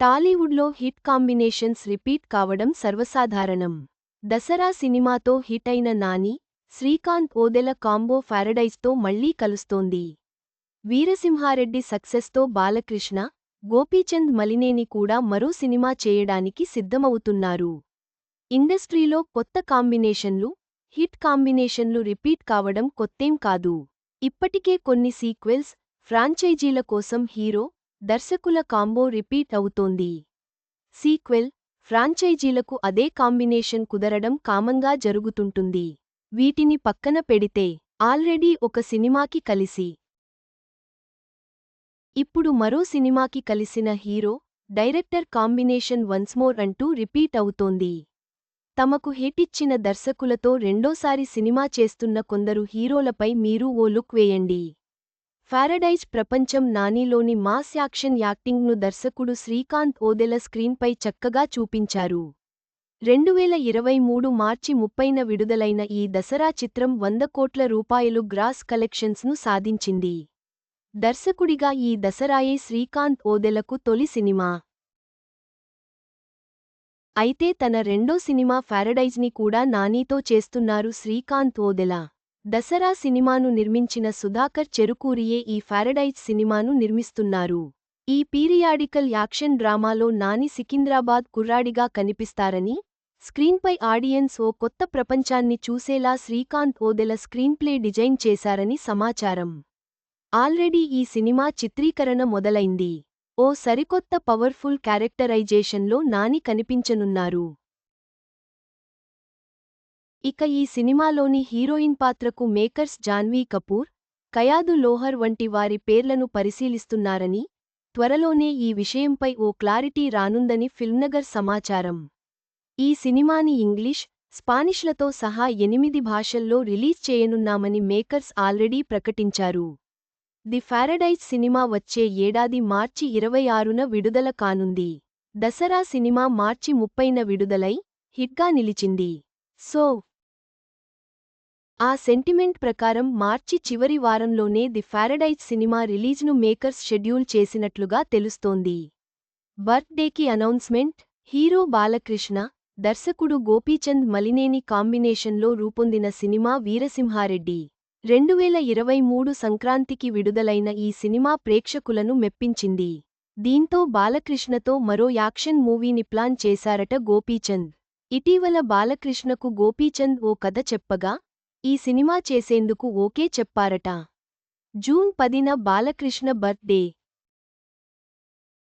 టాలీవుడ్లో hit combinations repeat కావడం సర్వసాధారణం. దసరా సినిమాతో హిట్ అయిన నాని శ్రీకాంత్ ఓదెల కాంబో ఫారడైజ్తో మళ్ళీ కలుస్తోంది. వీరసింహారెడ్డి సక్సెస్తో బాలకృష్ణ గోపీచంద్ మలినేని కూడా మరో సినిమా చేయడానికి సిద్ధమవుతున్నారు. ఇండస్ట్రీలో కొత్త కాంబినేషన్లు హిట్ కాంబినేషన్లు రిపీట్ కావడం కొత్తేం కాదు. ఇప్పటికే కొన్ని సీక్వెల్స్ ఫ్రాంచైజీల కోసం హీరో దర్శకుల కాంబో రిపీట్ అవుతోంది. సీక్వెల్ ఫ్రాంచైజీలకు అదే కాంబినేషన్ కుదరడం కామంగా జరుగుతుంటుంది. వీటిని పక్కన పెడితే ఆల్రెడీ ఒక సినిమాకి కలిసి. ఇప్పుడు మరో సినిమాకి కలిసిన హీరో డైరెక్టర్ కాంబినేషన్ వన్స్మోర్ అంటూ రిపీట్ అవుతోంది. తమకు హిటిచ్చిన దర్శకులతో రెండోసారి సినిమా చేస్తున్న కొందరు హీరోలపై మీరు ఓ లుక్ వేయండి. ఫారడైజ్ ప్రపంచం నానిలోని మాస్ యాక్షన్ యాక్టింగ్ను దర్శకుడు శ్రీకాంత్ ఓదెల స్క్రీన్పై చక్కగా చూపించారు. రెండువేల ఇరవై మూడు మార్చి ముప్పైన విడుదలైన ఈ దసరా చిత్రం వంద కోట్ల రూపాయలు గ్రాస్ కలెక్షన్స్ను సాధించింది. దర్శకుడిగా ఈ దసరాయే శ్రీకాంత్ ఓదెలకు తొలి సినిమా. అయితే తన రెండో సినిమా ఫారడైజ్ని కూడా నానీతో చేస్తున్నారు శ్రీకాంత్ ఓదెల. దసరా సినిమాను నిర్మించిన సుధాకర్ చెరుకూరియే ఈ ఫారడైజ్ సినిమాను నిర్మిస్తున్నారు. ఈ పీరియాడికల్ యాక్షన్ డ్రామాలో నాని సికింద్రాబాద్ కుర్రాడిగా కనిపిస్తారని స్క్రీన్పై ఆడియన్స్ ఓ కొత్త ప్రపంచాన్ని చూసేలా శ్రీకాంత్ ఓదెల స్క్రీన్ప్లే డిజైన్ చేశారని సమాచారం. ఆల్రెడీ ఈ సినిమా చిత్రీకరణ మొదలైంది. ఓ సరికొత్త పవర్ఫుల్ క్యారెక్టరైజేషన్లో నాని కనిపించనున్నారు. ఇక ఈ సినిమాలోని హీరోయిన్ పాత్రకు మేకర్స్ జాన్వీ కపూర్ కయాదు లోహర్ వంటి వారి పేర్లను పరిశీలిస్తున్నారని త్వరలోనే ఈ విషయంపై ఓ క్లారిటీ రానుందని ఫిల్మ్నగర్ సమాచారం. ఈ సినిమాని ఇంగ్లీష్ స్పానిష్లతో సహా ఎనిమిది భాషల్లో రిలీజ్ చేయనున్నామని మేకర్స్ ఆల్రెడీ ప్రకటించారు. ది ఫారడైజ్ సినిమా వచ్చే ఏడాది మార్చి ఇరవై ఆరున విడుదల కానుంది. దసరా సినిమా మార్చి ముప్పైన విడుదలై హిట్గా నిలిచింది. సో ఆ సెంటిమెంట్ ప్రకారం మార్చి చివరి వారంలోనే ది ఫారడైజ్ సినిమా రిలీజ్ను మేకర్స్ షెడ్యూల్ చేసినట్లుగా తెలుస్తోంది. బర్త్డేకి అనౌన్స్మెంట్ హీరో బాలకృష్ణ దర్శకుడు గోపీచంద్ మలినేని కాంబినేషన్లో రూపొందిన సినిమా వీరసింహారెడ్డి. రెండువేల ఇరవై మూడు సంక్రాంతికి విడుదలైన ఈ సినిమా ప్రేక్షకులను మెప్పించింది. దీంతో బాలకృష్ణతో మరో యాక్షన్ మూవీని ప్లాన్ చేశారట గోపీచంద్. ఇటీవల బాలకృష్ణకు గోపీచంద్ ఓ కథ చెప్పగా ఈ సినిమా చేసేందుకు ఓకే చెప్పారట. జూన్ పదిన బాలకృష్ణ బర్త్డే.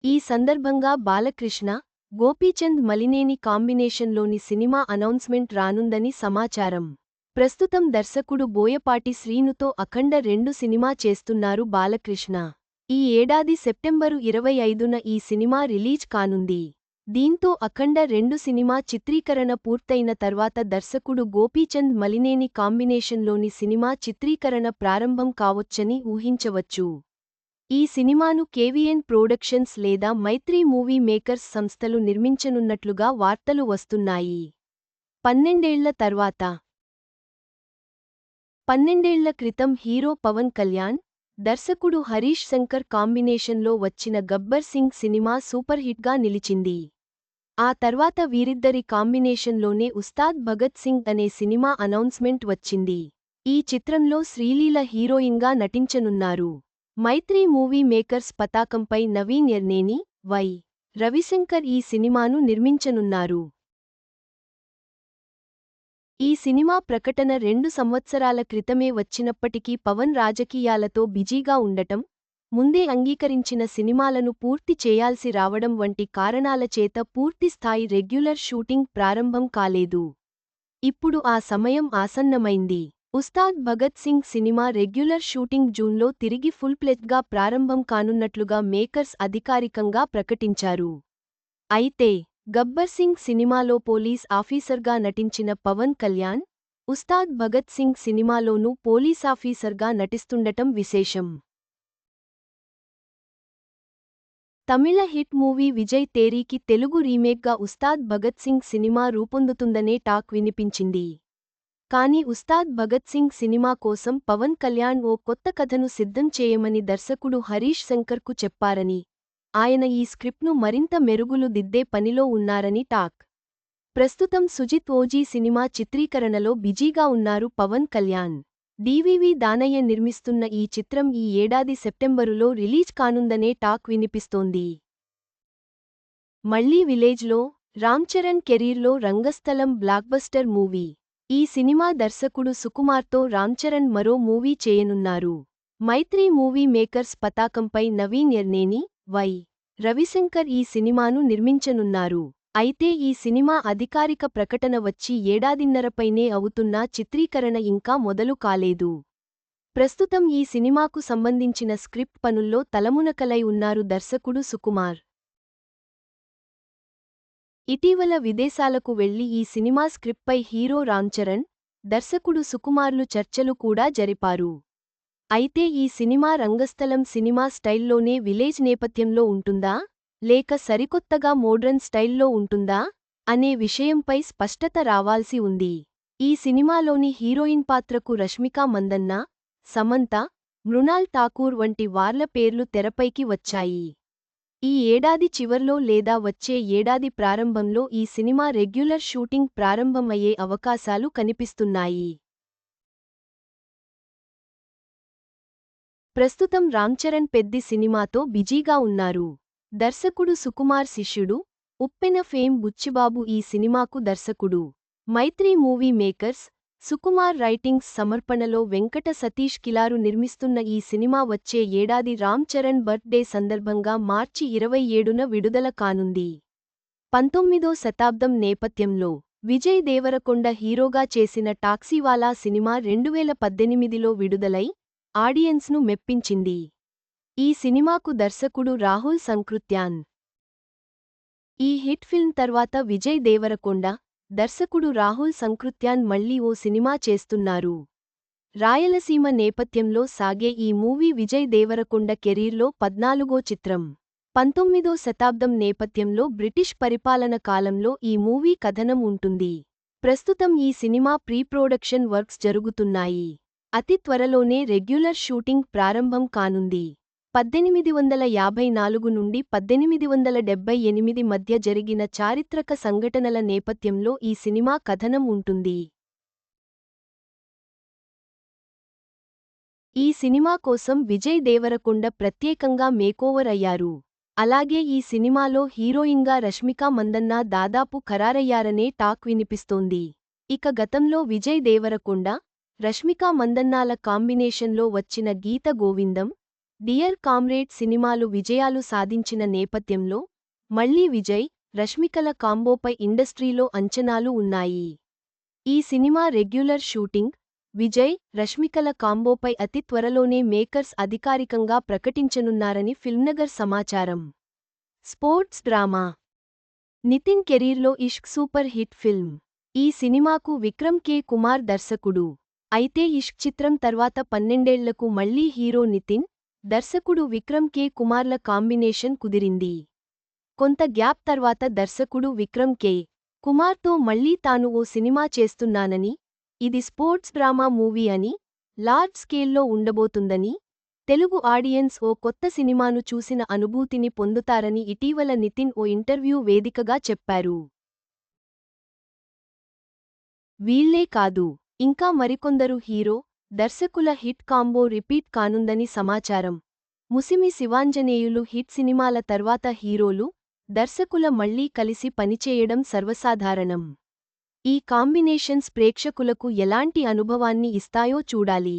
ఈ సందర్భంగా బాలకృష్ణ గోపీచంద్ మలినేని కాంబినేషన్లోని సినిమా అనౌన్స్మెంట్ రానుందని సమాచారం. ప్రస్తుతం దర్శకుడు బోయపాటి శ్రీనుతో అఖండ రెండు సినిమా చేస్తున్నారు బాలకృష్ణ. ఈ ఏడాది సెప్టెంబరు ఇరవై ఐదున ఈ సినిమా రిలీజ్ కానుంది. దీంతో అఖండ రెండు సినిమా చిత్రీకరణ పూర్తయిన తర్వాత దర్శకుడు గోపీచంద్ మలినేని కాంబినేషన్లోని సినిమా చిత్రీకరణ ప్రారంభం కావొచ్చని ఊహించవచ్చు. ఈ సినిమాను కేవీఎన్ ప్రొడక్షన్స్ లేదా మైత్రి మూవీ మేకర్స్ సంస్థలు నిర్మించనున్నట్లుగా వార్తలు వస్తున్నాయి. పన్నెండేళ్ళ తర్వాత. పన్నెండేళ్ళ క్రితం హీరో పవన్ కళ్యాణ్ దర్శకుడు హరీష్ శంకర్ కాంబినేషన్లో వచ్చిన గబ్బర్ సింగ్ సినిమా సూపర్ హిట్గా నిలిచింది. ఆ తర్వాత వీరిద్దరి కాంబినేషన్లోనే ఉస్తాద్ భగత్ సింగ్ అనే సినిమా అనౌన్స్మెంట్ వచ్చింది. ఈ చిత్రంలో శ్రీలీల హీరోయిన్గా నటించనున్నారు. మైత్రి మూవీ మేకర్స్ పతాకంపై నవీన్ ఎర్నేని వై. రవిశంకర్ ఈ సినిమాను నిర్మించనున్నారు. ఈ సినిమా ప్రకటన రెండు సంవత్సరాల క్రితమే వచ్చినప్పటికీ పవన్ రాజకీయాలతో బిజీగా ఉండటం ముందే అంగీకరించిన సినిమాలను పూర్తి చేయాల్సి రావడం వంటి కారణాల చేత పూర్తిస్థాయి రెగ్యులర్ షూటింగ్ ప్రారంభం కాలేదు. ఇప్పుడు ఆ సమయం ఆసన్నమైంది. Ustaad Bhagat Singh cinema regular shooting జూన్లో తిరిగి ఫుల్ ప్లెజ్గా ప్రారంభం కానున్నట్లుగా మేకర్స్ అధికారికంగా ప్రకటించారు. అయితే గబ్బర్ సింగ్ సినిమాలో పోలీస్ ఆఫీసర్గా నటించిన పవన్ కళ్యాణ్ ఉస్తాద్ భగత్ సింగ్ సినిమాలోనూ పోలీసాఫీసర్గా నటిస్తుండటం విశేషం. తమిళ హిట్ మూవీ విజయ్ తేరీకి తెలుగు రీమేక్గా ఉస్తాద్ భగత్ సింగ్ సినిమా రూపొందుతుందనే టాక్ వినిపించింది. కానీ ఉస్తాద్ భగత్ సింగ్ సినిమా కోసం పవన్ కళ్యాణ్ ఓ కొత్త కథను సిద్ధం చేయమని దర్శకుడు హరీష్ శంకర్కు చెప్పారని ఆయన ఈ స్క్రిప్ట్ను మరింత మెరుగులు దిద్దే పనిలో ఉన్నారని టాక్. ప్రస్తుతం సుజిత్ ఓజీ సినిమా చిత్రీకరణలో బిజీగా ఉన్నారు పవన్ కళ్యాణ్. డివివి దానయ్య నిర్మిస్తున్న ఈ చిత్రం ఈ ఏడాది సెప్టెంబరులో రిలీజ్ కానుందనే టాక్ వినిపిస్తోంది. మళ్ళీ విలేజ్లో రామ్ చరణ్ కెరీర్లో రంగస్థలం బ్లాక్బస్టర్ మూవీ. ఈ సినిమా దర్శకుడు సుకుమార్తో రామ్ చరణ్ మరో మూవీ చేయనున్నారు. మైత్రి మూవీ మేకర్స్ పతాకంపై నవీన్ ఎర్నేని వై. రవిశంకర్ ఈ సినిమాను నిర్మించనున్నారు. అయితే ఈ సినిమా అధికారిక ప్రకటన వచ్చి ఏడాదిన్నరపైనే అవుతున్నా చిత్రీకరణ ఇంకా మొదలు కాలేదు. ప్రస్తుతం ఈ సినిమాకు సంబంధించిన స్క్రిప్ట్ పనుల్లో తలమునకలై ఉన్నారు దర్శకుడు సుకుమార్. ఇటీవల విదేశాలకు వెళ్ళి ఈ సినిమా స్క్రిప్ట్పై హీరో రామ్చరణ్ దర్శకుడు సుకుమార్లు చర్చలు కూడా జరిపారు. అయితే ఈ సినిమా రంగస్థలం సినిమా స్టైల్లోనే విలేజ్ నేపథ్యంలో ఉంటుందా? లేక సరికొత్తగా మోడ్రన్ స్టైల్లో ఉంటుందా? అనే విషయంపై స్పష్టత రావాల్సి ఉంది. ఈ సినిమాలోని హీరోయిన్ పాత్రకు రష్మికా మందన్న సమంత మృణాల్ ఠాకూర్ వంటి వార్ల పేర్లు తెరపైకి వచ్చాయి. ఈ ఏడాది చివర్లో లేదా వచ్చే ఏడాది ప్రారంభంలో ఈ సినిమా రెగ్యులర్ షూటింగ్ ప్రారంభమయ్యే అవకాశాలు కనిపిస్తున్నాయి. ప్రస్తుతం రామ్చరణ్ పెద్ది సినిమాతో బిజీగా ఉన్నారు. దర్శకుడు సుకుమార్ శిష్యుడు ఉప్పెన ఫేమ్ బుచ్చిబాబు ఈ సినిమాకు దర్శకుడు. Mythri movie makers Sukumar writings సమర్పణలో వెంకట సతీష్ కిలారు నిర్మిస్తున్న ఈ సినిమా వచ్చే ఏడాది రామ్ చరణ్ బర్త్డే సందర్భంగా మార్చి ఇరవై ఏడున విడుదల కానుంది. పంతొమ్మిదో శతాబ్దం నేపథ్యంలో విజయ్ దేవరకొండ హీరోగా చేసిన టాక్సీవాలా సినిమా రెండువేల పద్దెనిమిదిలో విడుదలై ఆడియన్స్ను మెప్పించింది. ఈ సినిమాకు దర్శకుడు రాహుల్ సంకృత్యాన్. ఈ హిట్ ఫిల్మ్ తర్వాత విజయ్ దేవరకొండ దర్శకుడు రాహుల్ సంకృత్యాన్ మళ్ళీ ఓ సినిమా చేస్తున్నారు. రాయలసీమ నేపథ్యంలో సాగే ఈ మూవీ విజయ్ దేవరకొండ కెరీర్లో పద్నాలుగో చిత్రం. పంతొమ్మిదో శతాబ్దం నేపథ్యంలో బ్రిటిష్ పరిపాలన కాలంలో ఈ మూవీ కథనం ఉంటుంది. ప్రస్తుతం ఈ సినిమా ప్రీ ప్రొడక్షన్ వర్క్స్ జరుగుతున్నాయి. అతి త్వరలోనే రెగ్యులర్ షూటింగ్ ప్రారంభం కానుంది. పద్దెనిమిది వందల యాభై నాలుగు నుండి పద్దెనిమిది వందల డెబ్బై ఎనిమిది మధ్య జరిగిన చారిత్రక సంఘటనల నేపథ్యంలో ఈ సినిమా కథనం ఉంటుంది. ఈ సినిమా కోసం విజయ్ దేవరకొండ ప్రత్యేకంగా మేకోవర్ అయ్యారు. అలాగే ఈ సినిమాలో హీరోయిన్గా రష్మికా మందన్న దాదాపు ఖరారయ్యారనే టాక్ వినిపిస్తోంది. ఇక గతంలో విజయ్ దేవరకొండ రష్మికా మందన్నాల కాంబినేషన్లో వచ్చిన గీత గోవిందం డియర్ కామ్రేడ్ సినిమాలు విజయాలు సాధించిన నేపథ్యంలో మళ్ళీ విజయ్ రష్మికల కాంబోపై ఇండస్ట్రీలో అంచనాలు ఉన్నాయి. ఈ సినిమా రెగ్యులర్ షూటింగ్ విజయ్ రష్మికల కాంబోపై అతి త్వరలోనే మేకర్స్ అధికారికంగా ప్రకటించనున్నారని ఫిల్మ్నగర్ సమాచారం. Sports drama. నితిన్ కెరీర్లో ఇష్క్ సూపర్ హిట్ ఫిల్మ్. ఈ సినిమాకు విక్రమ్ కే. కుమార్ దర్శకుడు. అయితే ఇష్క్ చిత్రం తర్వాత పన్నెండేళ్ళకు మళ్ళీ హీరో నితిన్ దర్శకుడు విక్రమ్ కే కుమార్ల కాంబినేషన్ కుదిరింది. కొంత గ్యాప్ తర్వాత దర్శకుడు విక్రమ్ కే కుమార్తో మళ్ళీ తాను ఓ సినిమా చేస్తున్నానని ఇది స్పోర్ట్స్ డ్రామా మూవీ అని లార్జ్ స్కేల్లో ఉండబోతుందని తెలుగు ఆడియన్స్ ఓ కొత్త సినిమాను చూసిన అనుభూతిని పొందుతారని ఇటీవల నితిన్ ఓ ఇంటర్వ్యూ వేదికగా చెప్పారు. వీళ్ళే కాదు. ఇంకా మరికొందరు హీరో దర్శకుల హిట్ కాంబో రిపీట్ కానుందని సమాచారం. ముసిమి శివాంజనేయులు హిట్ సినిమాల తర్వాత హీరోలు దర్శకుల మళ్ళీ కలిసి పనిచేయడం సర్వసాధారణం. ఈ కాంబినేషన్స్ ప్రేక్షకులకు ఎలాంటి అనుభవాన్ని ఇస్తాయో చూడాలి.